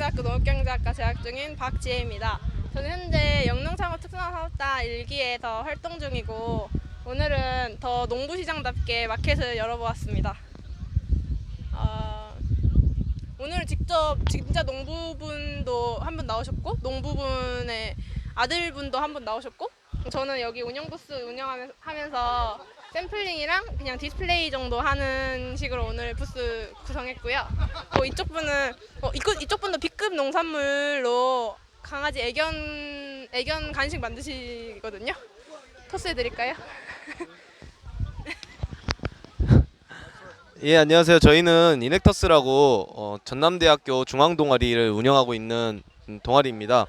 서울대학교 농업경제학과 재학 중인 박지혜입니다. 저는 현재 영농창업 특성화사업단 1기에서 활동 중이고 오늘은 더 농부시장답게 마켓을 열어보았습니다. 어, 오늘 직접 진짜 농부분도 한 분 나오셨고 농부분의 아들분도 한 분 나오셨고 저는 여기 운영 부스 운영하면서 샘플링이랑 그냥 디스플레이 정도 하는 식으로 오늘 부스 구성했고요. 어, 이쪽 분은 어, 이쪽, 이쪽 분도 B급 농산물로 강아지 애견 애견 간식 만드시거든요. 토스해 드릴까요? 예 안녕하세요. 저희는 이넥터스라고 어, 전남대학교 중앙 동아리를 운영하고 있는 음, 동아리입니다.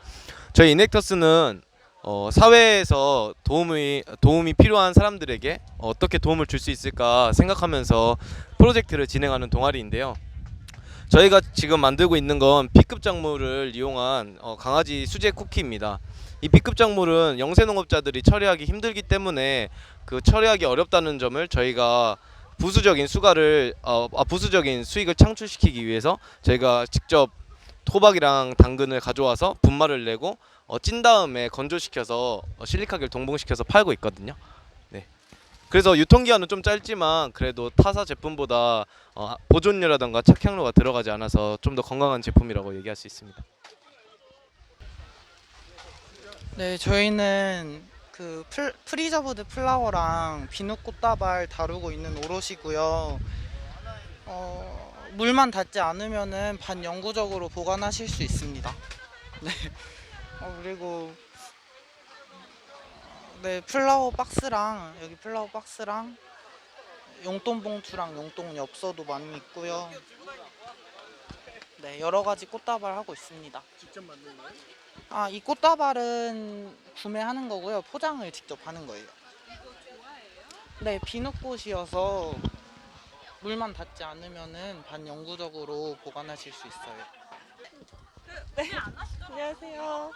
저희 이넥터스는 어, 사회에서 도움이 도움이 필요한 사람들에게 어떻게 도움을 줄 수 있을까 생각하면서 프로젝트를 진행하는 동아리인데요. 저희가 지금 만들고 있는 건 B급 작물을 이용한 어, 강아지 수제 쿠키입니다. 이 B급 작물은 영세 농업자들이 처리하기 힘들기 때문에 그 처리하기 어렵다는 점을 저희가 부수적인 수가를 어, 아, 부수적인 수익을 창출시키기 위해서 저희가 직접 호박이랑 당근을 가져와서 분말을 내고 어, 찐 다음에 건조시켜서 어, 실리카겔 동봉시켜서 팔고 있거든요. 네. 그래서 유통기한은 좀 짧지만 그래도 타사 제품보다 어, 보존료라던가 착향료가 들어가지 않아서 좀 더 건강한 제품이라고 얘기할 수 있습니다. 네, 저희는 그 플, 프리저브드 플라워랑 비누 꽃다발 다루고 있는 오롯이고요. 어, 물만 닿지 않으면은 반영구적으로 보관하실 수 있습니다. 네. 어, 그리고 어, 네 플라워 박스랑 여기 플라워 박스랑 용돈 봉투랑 용돈 엽서도 많이 있고요. 네 여러 가지 꽃다발 하고 있습니다. 아, 이 꽃다발은 구매하는 거고요. 포장을 직접 하는 거예요. 네, 비누꽃이어서 물만 닿지 않으면은 반영구적으로 보관하실 수 있어요. 안녕하세요.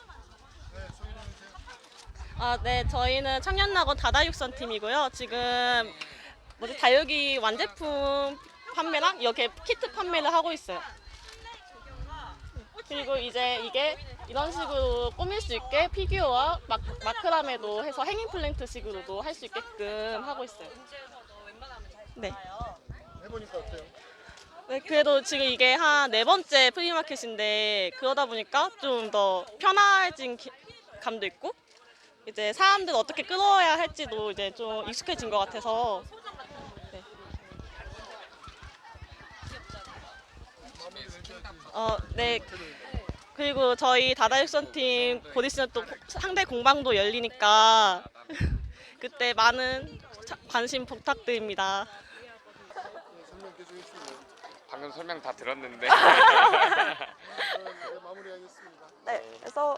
아, 네, 저희는 청년낙원 다다육선 팀이고요. 지금 뭐지 다육이 완제품 판매랑 이렇게 키트 판매를 하고 있어요. 그리고 이제 이게 이런 식으로 꾸밀 수 있게 피규어와 마, 마크라메도 해서 행잉 플랜트 식으로도 할 수 있게끔 하고 있어요. 네. 네, 그래도 지금 이게 한 네 번째 프리마켓인데 그러다 보니까 좀 더 편해진 기- 감도 있고 이제 사람들 어떻게 끌어야 할지도 이제 좀 익숙해진 것 같아서 네. 어, 네. 그리고 저희 다다육선 팀 곧 있으면 또 상대 공방도 열리니까 그때 많은 차- 관심 부탁드립니다. 방금 설명 다 들었는데 마무리하겠습니다. 네, 그래서